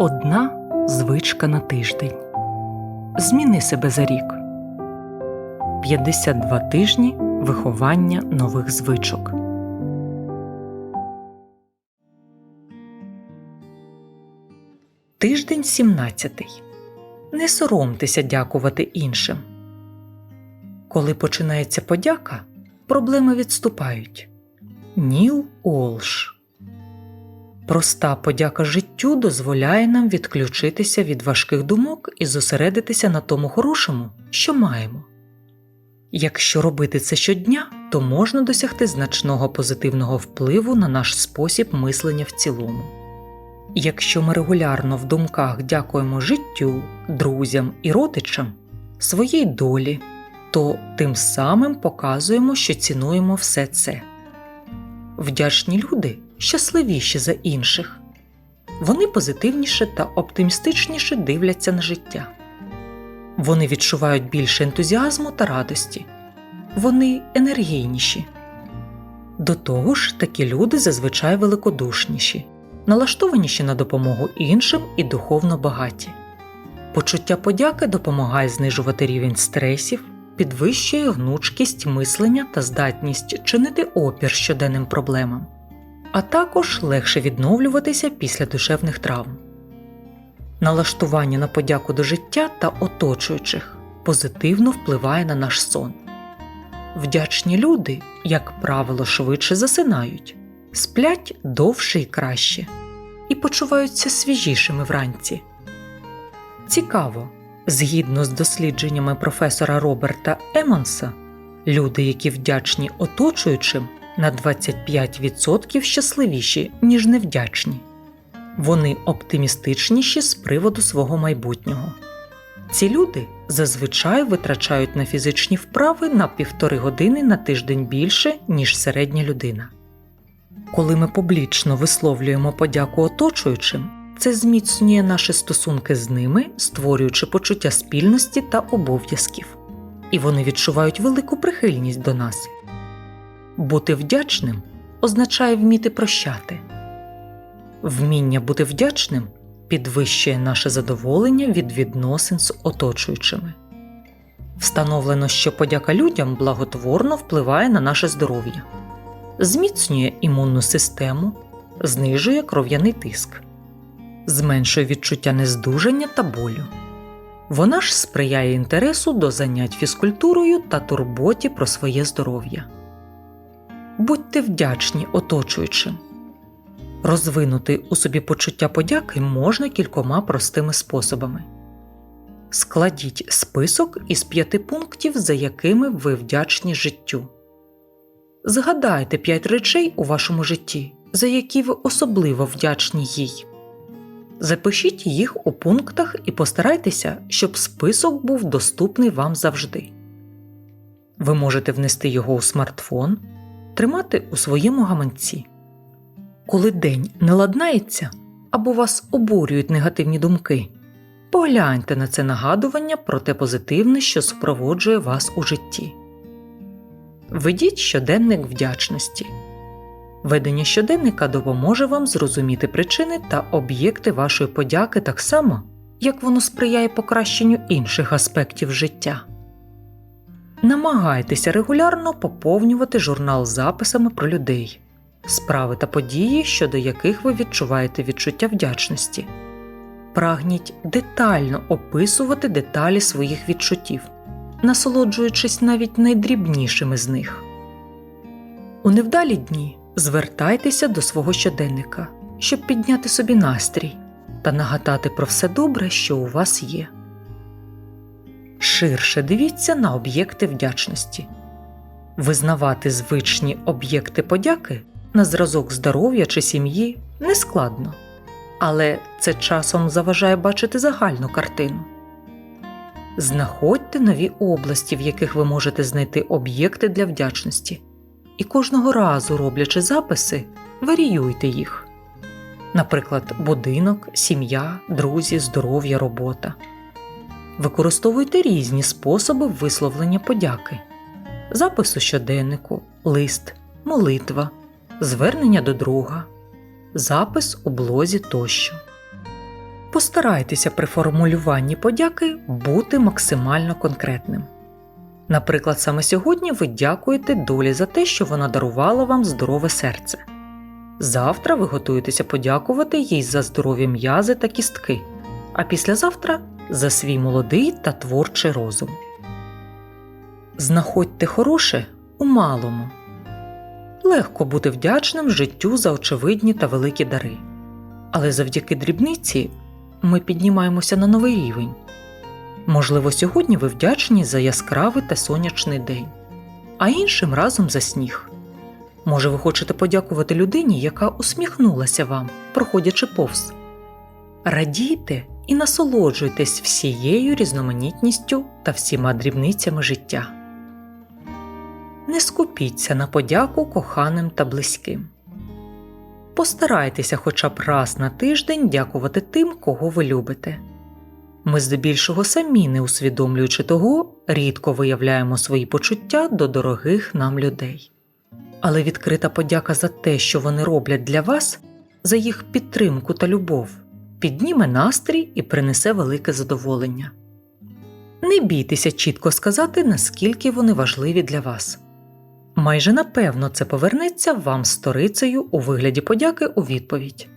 Одна звичка на тиждень. Зміни себе за рік. 52 тижні виховання нових звичок. Тиждень 17. Не соромтеся дякувати іншим. Коли починається подяка, проблеми відступають. Ніл Олш Проста подяка життю дозволяє нам відключитися від важких думок і зосередитися на тому хорошому, що маємо. Якщо робити це щодня, то можна досягти значного позитивного впливу на наш спосіб мислення в цілому. Якщо ми регулярно в думках дякуємо життю, друзям і родичам, своїй долі, то тим самим показуємо, що цінуємо все це. Вдячні люди щасливіші за інших. Вони позитивніше та оптимістичніше дивляться на життя. Вони відчувають більше ентузіазму та радості. Вони енергійніші. До того ж, такі люди зазвичай великодушніші, налаштованіші на допомогу іншим і духовно багаті. Почуття подяки допомагає знижувати рівень стресів, підвищує гнучкість мислення та здатність чинити опір щоденним проблемам а також легше відновлюватися після душевних травм. Налаштування на подяку до життя та оточуючих позитивно впливає на наш сон. Вдячні люди, як правило, швидше засинають, сплять довше і краще і почуваються свіжішими вранці. Цікаво, згідно з дослідженнями професора Роберта Емонса, люди, які вдячні оточуючим, на 25% щасливіші, ніж невдячні. Вони оптимістичніші з приводу свого майбутнього. Ці люди зазвичай витрачають на фізичні вправи на півтори години на тиждень більше, ніж середня людина. Коли ми публічно висловлюємо подяку оточуючим, це зміцнює наші стосунки з ними, створюючи почуття спільності та обов'язків, і вони відчувають велику прихильність до нас. Бути вдячним означає вміти прощати. Вміння бути вдячним підвищує наше задоволення від відносин з оточуючими. Встановлено, що подяка людям благотворно впливає на наше здоров'я, зміцнює імунну систему, знижує кров'яний тиск, зменшує відчуття нездужання та болю. Вона ж сприяє інтересу до занять фізкультурою та турботі про своє здоров'я будьте вдячні оточуючим. Розвинути у собі почуття подяки можна кількома простими способами. Складіть список із п'яти пунктів, за якими ви вдячні життю. Згадайте п'ять речей у вашому житті, за які ви особливо вдячні їй. Запишіть їх у пунктах і постарайтеся, щоб список був доступний вам завжди. Ви можете внести його у смартфон тримати у своєму гаманці. Коли день не ладнається або вас обурюють негативні думки, погляньте на це нагадування про те позитивне, що супроводжує вас у житті. Ведіть щоденник вдячності. Ведення щоденника допоможе вам зрозуміти причини та об'єкти вашої подяки так само, як воно сприяє покращенню інших аспектів життя. Намагайтеся регулярно поповнювати журнал записами про людей, справи та події, щодо яких ви відчуваєте відчуття вдячності. Прагніть детально описувати деталі своїх відчуттів, насолоджуючись навіть найдрібнішими з них. У невдалі дні звертайтеся до свого щоденника, щоб підняти собі настрій та нагадати про все добре, що у вас є. Ширше дивіться на об'єкти вдячності. Визнавати звичні об'єкти подяки на зразок здоров'я чи сім'ї нескладно, але це часом заважає бачити загальну картину. Знаходьте нові області, в яких ви можете знайти об'єкти для вдячності, і кожного разу, роблячи записи, варіюйте їх. Наприклад, будинок, сім'я, друзі, здоров'я, робота. Використовуйте різні способи висловлення подяки, запис у щоденнику, лист, молитва, звернення до друга, запис у блозі тощо. Постарайтеся при формулюванні подяки бути максимально конкретним. Наприклад, саме сьогодні ви дякуєте долі за те, що вона дарувала вам здорове серце. Завтра ви готуєтеся подякувати їй за здорові м'язи та кістки, а післязавтра за свій молодий та творчий розум. Знаходьте хороше у малому. Легко бути вдячним життю за очевидні та великі дари. Але завдяки дрібниці ми піднімаємося на новий рівень. Можливо, сьогодні ви вдячні за яскравий та сонячний день, а іншим разом за сніг. Може, ви хочете подякувати людині, яка усміхнулася вам, проходячи повз. Радійте і насолоджуйтесь всією різноманітністю та всіма дрібницями життя. Не скупіться на подяку коханим та близьким. Постарайтеся хоча б раз на тиждень дякувати тим, кого ви любите. Ми здебільшого самі, не усвідомлюючи того, рідко виявляємо свої почуття до дорогих нам людей. Але відкрита подяка за те, що вони роблять для вас, за їх підтримку та любов, підніме настрій і принесе велике задоволення. Не бійтеся чітко сказати, наскільки вони важливі для вас. Майже напевно це повернеться вам сторицею у вигляді подяки у відповідь.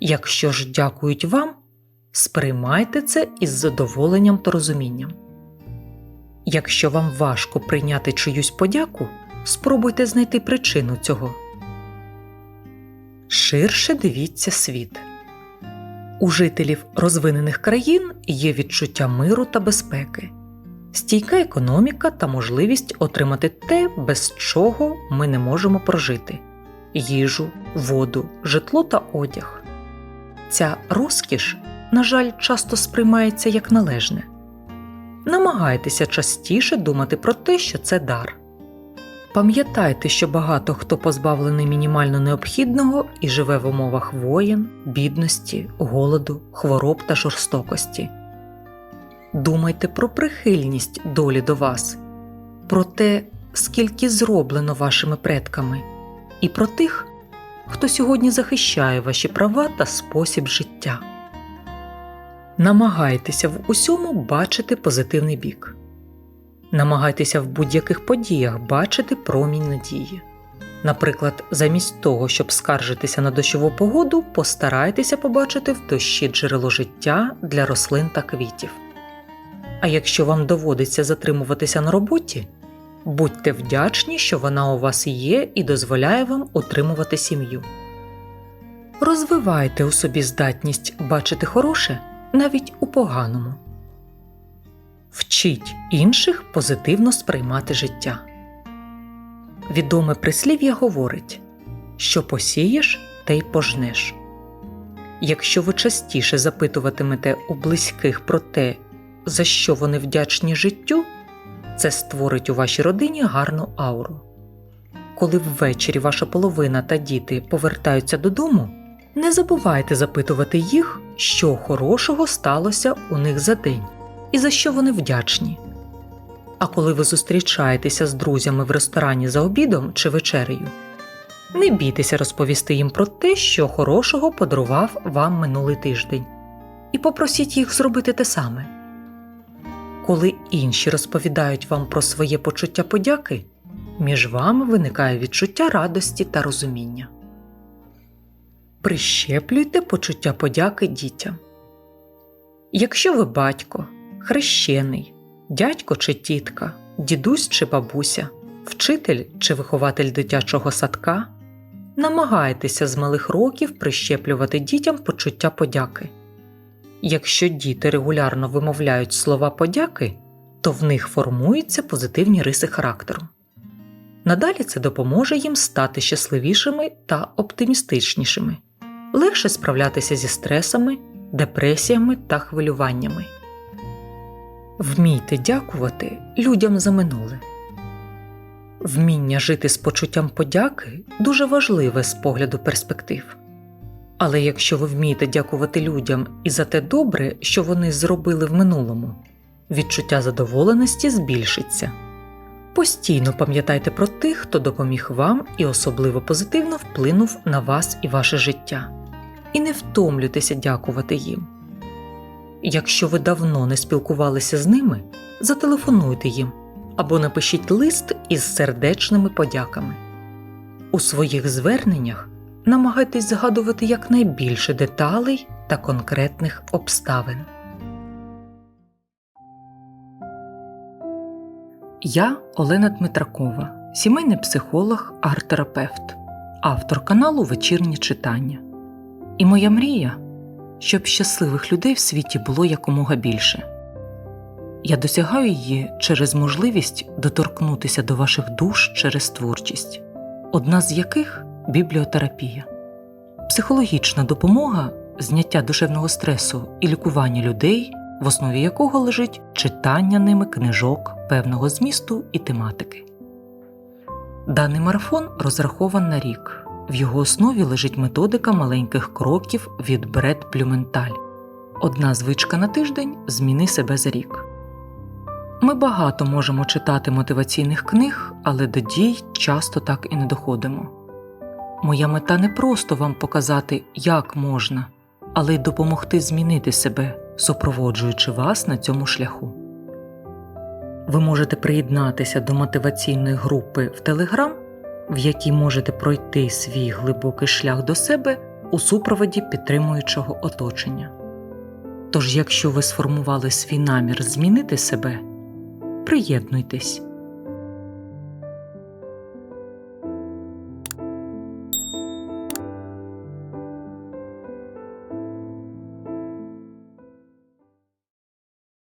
Якщо ж дякують вам, сприймайте це із задоволенням та розумінням. Якщо вам важко прийняти чиюсь подяку, спробуйте знайти причину цього. Ширше дивіться світ. У жителів розвинених країн є відчуття миру та безпеки, стійка економіка та можливість отримати те, без чого ми не можемо прожити їжу, воду, житло та одяг. Ця розкіш, на жаль, часто сприймається як належне. Намагайтеся частіше думати про те, що це дар. Пам'ятайте, що багато хто позбавлений мінімально необхідного і живе в умовах воєн, бідності, голоду, хвороб та жорстокості. Думайте про прихильність долі до вас, про те, скільки зроблено вашими предками, і про тих, хто сьогодні захищає ваші права та спосіб життя. Намагайтеся в усьому бачити позитивний бік. Намагайтеся в будь-яких подіях бачити промінь надії. Наприклад, замість того, щоб скаржитися на дощову погоду, постарайтеся побачити в дощі джерело життя для рослин та квітів. А якщо вам доводиться затримуватися на роботі, будьте вдячні, що вона у вас є і дозволяє вам утримувати сім'ю. Розвивайте у собі здатність бачити хороше навіть у поганому. Вчіть інших позитивно сприймати життя. Відоме прислів'я говорить що посієш, те й пожнеш. Якщо ви частіше запитуватимете у близьких про те, за що вони вдячні життю, це створить у вашій родині гарну ауру. Коли ввечері ваша половина та діти повертаються додому, не забувайте запитувати їх, що хорошого сталося у них за день і за що вони вдячні. А коли ви зустрічаєтеся з друзями в ресторані за обідом чи вечерею, не бійтеся розповісти їм про те, що хорошого подарував вам минулий тиждень, і попросіть їх зробити те саме. Коли інші розповідають вам про своє почуття подяки, між вами виникає відчуття радості та розуміння. Прищеплюйте почуття подяки дітям. Якщо ви батько, хрещений, дядько чи тітка, дідусь чи бабуся, вчитель чи вихователь дитячого садка, намагайтеся з малих років прищеплювати дітям почуття подяки. Якщо діти регулярно вимовляють слова подяки, то в них формуються позитивні риси характеру. Надалі це допоможе їм стати щасливішими та оптимістичнішими, легше справлятися зі стресами, депресіями та хвилюваннями. Вмійте дякувати людям за минуле. Вміння жити з почуттям подяки дуже важливе з погляду перспектив. Але якщо ви вмієте дякувати людям і за те добре, що вони зробили в минулому, відчуття задоволеності збільшиться. Постійно пам'ятайте про тих, хто допоміг вам і особливо позитивно вплинув на вас і ваше життя. І не втомлюйтеся дякувати їм. Якщо ви давно не спілкувалися з ними, зателефонуйте їм або напишіть лист із сердечними подяками. У своїх зверненнях намагайтесь згадувати якнайбільше деталей та конкретних обставин. Я Олена Дмитракова, сімейний психолог, арт-терапевт, автор каналу Вечірні читання. І моя мрія, щоб щасливих людей в світі було якомога більше. Я досягаю її через можливість доторкнутися до ваших душ через творчість, одна з яких бібліотерапія, психологічна допомога, зняття душевного стресу і лікування людей, в основі якого лежить читання ними книжок певного змісту і тематики. Даний марафон розрахован на рік. В його основі лежить методика маленьких кроків від Бред Плюменталь. Одна звичка на тиждень зміни себе за рік. Ми багато можемо читати мотиваційних книг, але до дій часто так і не доходимо. Моя мета не просто вам показати, як можна, але й допомогти змінити себе, супроводжуючи вас на цьому шляху. Ви можете приєднатися до мотиваційної групи в Telegram, в якій можете пройти свій глибокий шлях до себе у супроводі підтримуючого оточення. Тож, якщо ви сформували свій намір змінити себе, приєднуйтесь